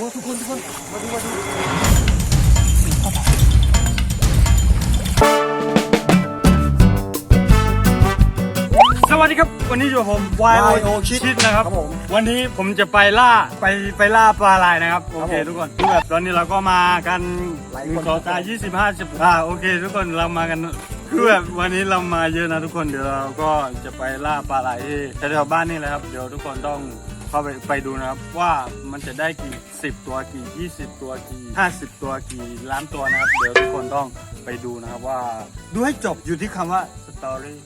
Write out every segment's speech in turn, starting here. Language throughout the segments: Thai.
อ้ทุกคนทุกคนมาดูมาดูสวัสดีครับ วันนี้อยู่กับผมวาย YO โอ Kid ชิดนะครับครับผม วันนี้ผมจะไปล่าไปไปล่าปลาลายนะครับ โอเคผมทุกคนคือแบบตอนนี้เราก็มากันหลายหคน นึ่งสองสามยี่สิบห้าสิบอ่าโอเค ทุกคนเรามากันคือแบบวันนี้เรามาเยอะนะทุกคนเดี๋ยวเราก็จะไปล่าปลาลายที่แถวๆบ้านนี่แหละครับเดี๋ยวทุกคนต้อง เข้าไปไปดูนะครับว่ามันจะได้กี่สิบตัวกี่ยี่สิบตัวกี่ห้าสิบตัวกี่ล้านตัวนะครับ เดี๋ยวทุกคนต้องไปดูนะครับว่า ดูให้จบอยู่ที่คำว่าสตอรี่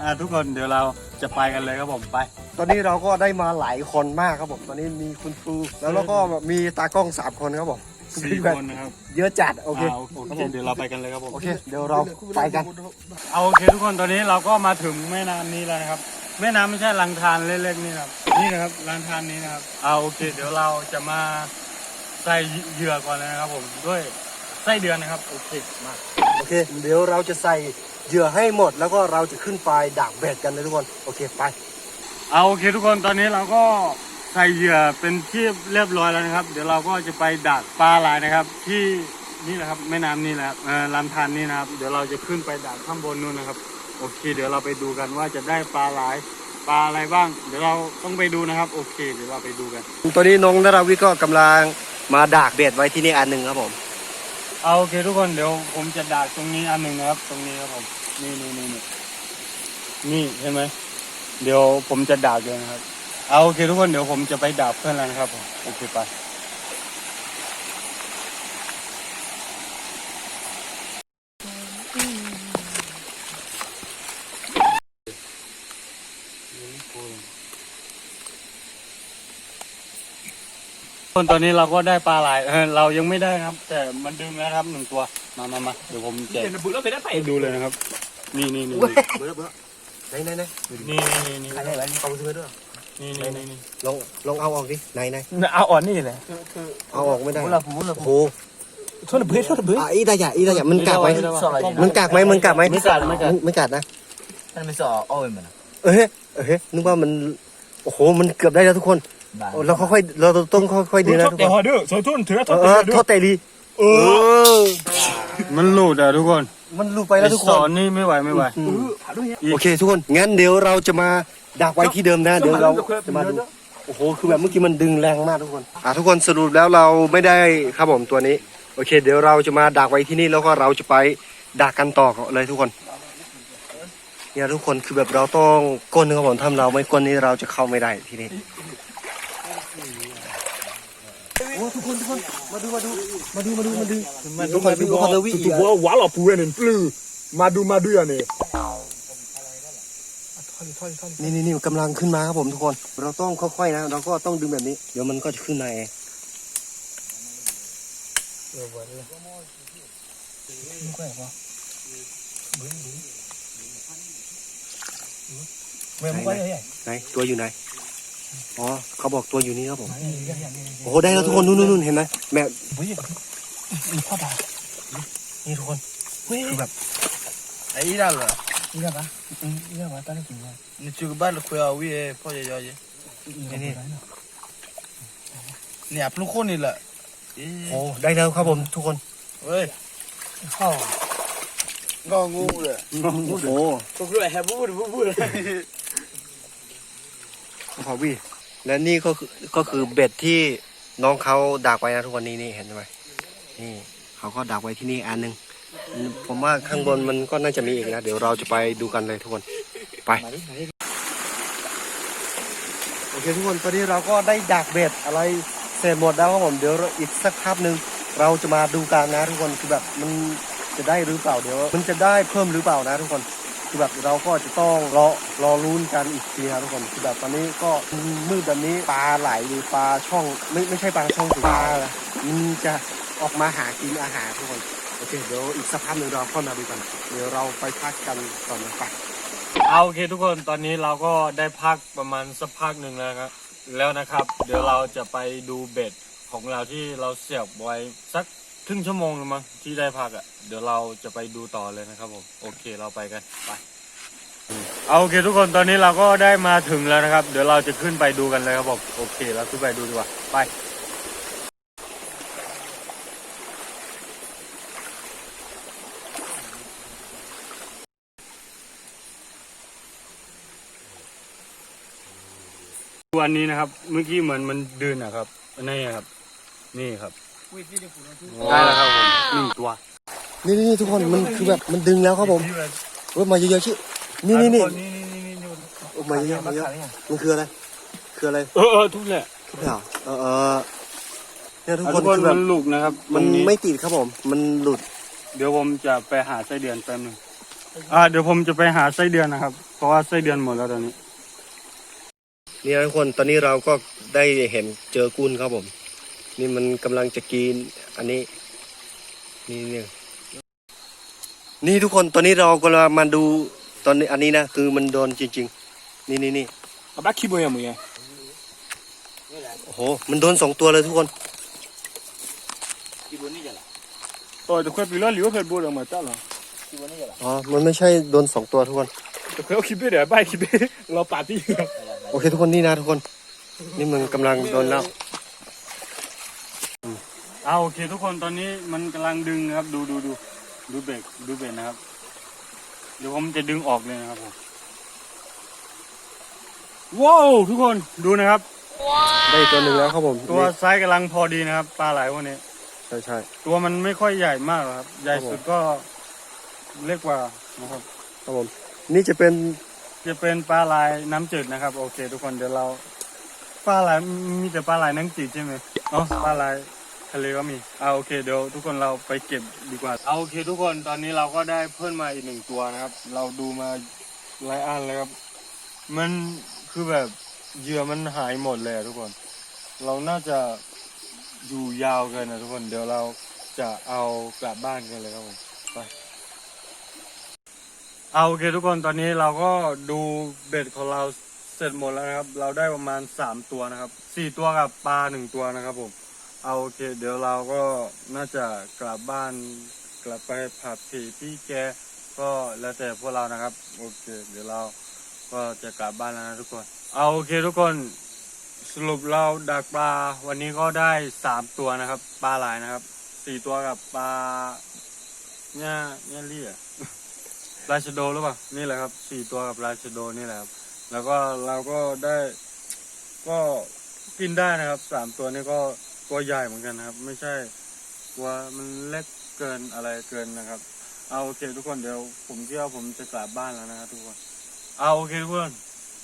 อ่าทุกคนเดี๋ยวเราจะไปกันเลยครับผมไป ตอนนี้เราก็ได้มาหลายคนมากครับผม ตอนนี้มีคุณครูแล้วเราก็มีตากล้องสามคนครับผมสี่คนนะครับเยอะจัดโอเคาโอเคเดี๋ยวเราไปกันเลยครับผมโอเค เดี๋ยวเราไปกัน เอาโอเคทุกคนตอนนี้เราก็มาถึงแม่น้ำนี้แล้วนะครับ แม่น้ำไม่ใช่ลังทานเล็กๆนี่นะครับ นี่นะครับลังทานนี้นะครับเอาโอเค เดี๋ยวเราจะมาใส่เหยื่อก่อนเลยนะครับผมด้วยไส้เดือนนะครับโอเคมาโอเค เดี๋ยวเราจะใส่เหยื่อให้หมด แล้วก็เราจะขึ้นไปดักเบ็ดกันเลยทุกคนโอเคไปเอาโอเคทุกคนตอนนี้เราก็ใส่เหยื่อเป็นที่เรียบร้อยแล้วนะครับ เดี๋ยวเราก็จะไปดักปลาหลายนะครับ ที่นี่แหละครับแม่น้ำนี่แหละครับเอ่อลำธารนี่นะครับ เดี๋ยวเราจะขึ้นไปดักข้างบนนู่นนะครับ โอเค เดี๋ยวเราไปดูกันว่าจะได้ปลาหลาย ปลาอะไรบ้าง เดี๋ยวเราต้องไปดูนะครับ โอเค เดี๋ยวเราไปดูกันตอนนี้น้องนราวิทย์ก็กำลังมาดักเบ็ดไว้ที่นี่อันหนึ่งครับผมเอาโอเคทุกคนเดี๋ยวผมจะดักตรงนี้อันหนึ่งนะครับ ตรงนี้ครับผมนี่นี่นี่นี่นี่เห็นไหมเดี๋ยวผมจะดักเลยนะครับเอาโอเคทุกคนเดี๋ยวผมจะไปดักเพื่อนแล้วนะครับผมโอเคไป คนตอนนี้เราก็ได้ปลาหลายเออเรายังไม่ได้ครับ แต่มันดึงแล้วครับหนึ่งตัวมามามาเดี๋ยวผมแจกให้ดูเลยนะครับนี่นี่นี่เบื่อเบื่อไหนไหนไหนนี่นี่นี่ใครได้ไหมเอาไปซื้อด้วยนี่นี่นี่นี่ลองลองเอาออกดิไหนไหนเอาอ่อนนี่เลยเอาออกไม่ได้มูลมูลโอ้โหชนเบื้อชนเบื้ออะอีตาหยาอีตาหยามันกัดไหมสอะไรมันกัดไหมมันกัดไหมไม่กัดไม่กัดไม่กัดนะมันไม่สอเอาเองมันเอ้ยเอ้ยนึกว่ามันโอ้โหมันเกือบได้แล้วทุกคน โอ้เราค่อยๆเราต้องค่อยๆดีนะทุกคนเด้อสวยทุนถือเออเออโทษแต่ดีเออ มันหลุดอะทุกคนมันหลุดไปแล้วทุกคสอน นนี่ไม่ไหวไม่ไหวอืมโอเคทุกคน งั้นเดี๋ยวเราจะมาดักไว้ที่เดิมนะ เดี๋ยวเราจะมาดู โอ้โห คือแบบเมื่อกี้มันดึงแรงมากทุกคน อะทุกคนสรุปแล้วเราไม่ได้ครับผมตัวนี้ โอเค เดี๋ยวเราจะมาดักไว้ที่นี่แล้วก็เราจะไปดักกันต่อเลยทุกคน เนี่ยทุกคนคือแบบเราต้องก้นนะครับผมถ้าเราไม่ก้นนี่เราจะเข้าไม่ได้ที่นี่โอ้ทุกคน ทุกคนมาดูมาดูมาดูมาดูมาดูมาดูมาดูคนเทวิอีกตัวหวาหล่อปูเอ็นปลื้มาดูมาดูอันนี้นี่นี่นี่กำลังขึ้นมาครับผมทุกคน เราต้องค่อยๆนะ เราก็ต้องดึงแบบนี้ เดี๋ยวมันก็จะขึ้นมาเองเมื่อกี้ใหญ่ไหนตัวอยู่ไหน อ๋อเขาบอกตัวอยู่นี่ครับผม โอ้โหได้แล้วทุกคนนู่นนู่นนู่นเห็นไหมแม่วิ่งมีพ่อตานี่ทุกคนคือแบบไอ้นั่นเหรอนี่กันปะนี่กันปะตอนนี้กินยังนี่จูบ้านเราคุยเอาวิ่งพ่อจะย่อยนี่นี่เนี่ยพลุคนนี่แหละโอ้ได้แล้วครับผมทุกคนเฮ้ยเข้าก็งูเลยโอ้โหก็คือแฮบูบูบูเลยพอวี่และนี่ก็คือก็คือเบ็ดที่น้องเขาดักไว้นะทุกคนนี่นี่เห็นไหมนี่เขาก็ดักไว้ที่นี่อันหนึ่งผมว่าข้างบนมันก็น่าจะมีอีกนะเดี๋ยวเราจะไปดูกันเลยทุกคนไปโอเคทุกคนตอนนี้เราก็ได้ดักเบ็ดอะไรเสร็จหมดแล้วครับผมเดี๋ยวอีกสักพักหนึ่งเราจะมาดูกันนะทุกคนคือแบบมันจะได้หรือเปล่าเดี๋ยว มันจะได้เพิ่มหรือเปล่านะทุกคน คือแบบเราก็จะต้องรอรอลุ้นกันอีกทีนะทุกคนคือแบบตอนนี้ก็มืดแบบนี้ปลาไหลหรือปลาช่อง ไม่ไม่ใช่ปลาช่องสิปลามันจะออกมาหากินอาหารทุกคนโอเคเดี๋ยวอีกสักพักหนึ่งเราค่อยมาดูกัน เดี๋ยวเราไปพักกันก่อนนะไปเอาโอเคทุกคนตอนนี้เราก็ได้พักประมาณสักพักหนึ่งแล้วครับแล้วนะครับ เดี๋ยวเราจะไปดูเบ็ดของเราที่เราเสียบไว้สักค ครึ่งชั่วโมงหรืมั้งที่ได้พักอะ่ะ เดี๋ยวเราจะไปดูต่อเลยนะครับผม โอเคเราไปกันไปเอาโอเคทุกคนตอนนี้เราก็ได้มาถึงแล้วนะครับ เดี๋ยวเราจะขึ้นไปดูกันเลยครับผมโอเคเราขึ้นไปดูดีกว่าไปวันนี้นะครับ เมื่อกี้เหมือนมันเดินนะครับนี่ครับ นี่ครับ ได้แล้วครับผมหนึ่งตัวนี่นี่นี่ทุกคนมันคือแบบมันดึงแล้วครับผมเว้ยมาเยอะๆชินี่นี่นี่นี่นี่นี่นี่โอ้มาเยอะๆมาเยอะมันคืออะไร คืออะไร เออเออทุกแหละทุกอย่างเออเออเนี่ยทุกอะคทุนกคนคือแบมับนลูกนะครับ มันตรงไม่ติดครับผม มันหลุด เดี๋ยวผมจะไปหาไส้เดือนแป๊บนึงอ่าเดี๋ยวผมจะไปหาไส้เดือนนะครับ เพราะว่าไส้เดือนหมดแล้วตอนนี้นี่นะทุกคนตอนนี้เราก็ได้เห็นเจอกุ้นครับผม นี่มันกำลังจะกินอันนี้ นี่นี่นี่ทุกคนตอนนี้เรากำลังมาดูตอนนี้อันนี้นะคือมันโดนจริง ๆ นี่นี่นี่อาบ้าคิดว่าอย่างมึงไงโอ้โหมันโดนสองตัวเลยทุกคนตัวจะคุยไปแล้วหรือว่าเคยบูดออกมาจ้าเหรออ๋อมันไม่ใช่โดนสองตัวทุกคนจะคุยเอาคิดไปเดี๋ยวบ้าคิดไปเราปาร์ตี้โอเคทุกคนนี่นะทุกคน นี่มันกำลังโดนแล้ว เอาโอเคทุกคนตอนนี้มันกำลังดึงนะครับ ดูดูดูดูเบรกดูเบรกนะครับ เดี๋ยวผมจะดึงออกเลยนะครับผมว้าวทุกคนดูนะครับได้อีกตัวหนึ่งแล้วครับผมตัวนี่ไซส์กำลังพอดีนะครับปลาไหลพวกนี้ใช่ใช่ตัวมันไม่ค่อยใหญ่มากหรอกครับ ใหญ่สุดก็เล็กกว่านะครับครับผมนี่จะเป็นจะเป็นปลาลายน้ำจืดนะครับ โอเค ทุกคนเดี๋ยวเรา ปลาลายมีแต่ปลาลายน้ำจืดใช่ไหมอ๋อปลาลาย ทะเลก็มีอ่าโอเคเดี๋ยวทุกคนเราไปเก็บดีกว่าเอาโอเค ทุกคนตอนนี้เราก็ได้เพิ่มมาอีกหนึ่งตัวนะครับ เราดูมาหลายอันเลยครับ มันคือแบบเหยื่อมันหายหมดเลยอะทุกคน เราน่าจะอยู่ยาวเกินนะทุกคนเดี๋ยวเราจะเอากลับบ้านกันเลยครับผมไปเอาโอเคทุกคนตอนนี้เราก็ดูเบ็ดของเราเสร็จหมดแล้วนะครับ เราได้ประมาณสามตัวนะครับสี่ตัวกับปลาหนึ่งตัวนะครับผม เอาโอเค เดี๋ยวเราก็น่าจะกลับบ้านกลับไปผัดผีพี่แกก็แล้วแต่พวกเรานะครับ โอเค เดี๋ยวเราก็จะกลับบ้านแล้วนะทุกคน เอาโอเคทุกคนสรุปเราดักปลาวันนี้ก็ได้สามตัวนะครับปลาหลายนะครับสี่ตัวกับปลาเนี่ยเนี่ยเลี่ยราชโดหรือเปล่านี่แหละครับสี่ตัวกับราชโดนี่แหละครับแล้วก็เราก็ได้ก็กินได้นะครับสามตัวนี้ก็ ตัวใหญ่เหมือนกันนะครับ ไม่ใช่ตัวมันเล็กเกินอะไรเกินนะครับ เอาโอเคทุกคนเดี๋ยวผมเที่ยวผมจะกลับบ้านแล้วนะครับทุกคน เอาโอเคทุกคน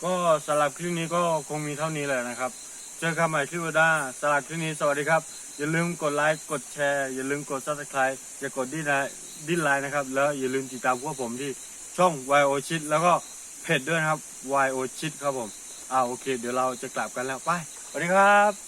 ก็สำหรับคลิปนี้ก็คงมีเท่านี้แหละนะครับ เจอกันใหม่คลิปหน้าสำหรับคลิปนี้สวัสดีครับ อย่าลืมกดไลค์กดแชร์อย่าลืมกดซับสไครต์อย่ากดดิ้นไลน์ดิ้นไลน์นะครับ แล้วอย่าลืมติดตามพวกผมที่ช่อง YO ชิดแล้วก็เพจด้วยนะครับ YO ชิดครับผมอ่าโอเค เดี๋ยวเราจะกลับกันแล้วไปสวัสดีครับ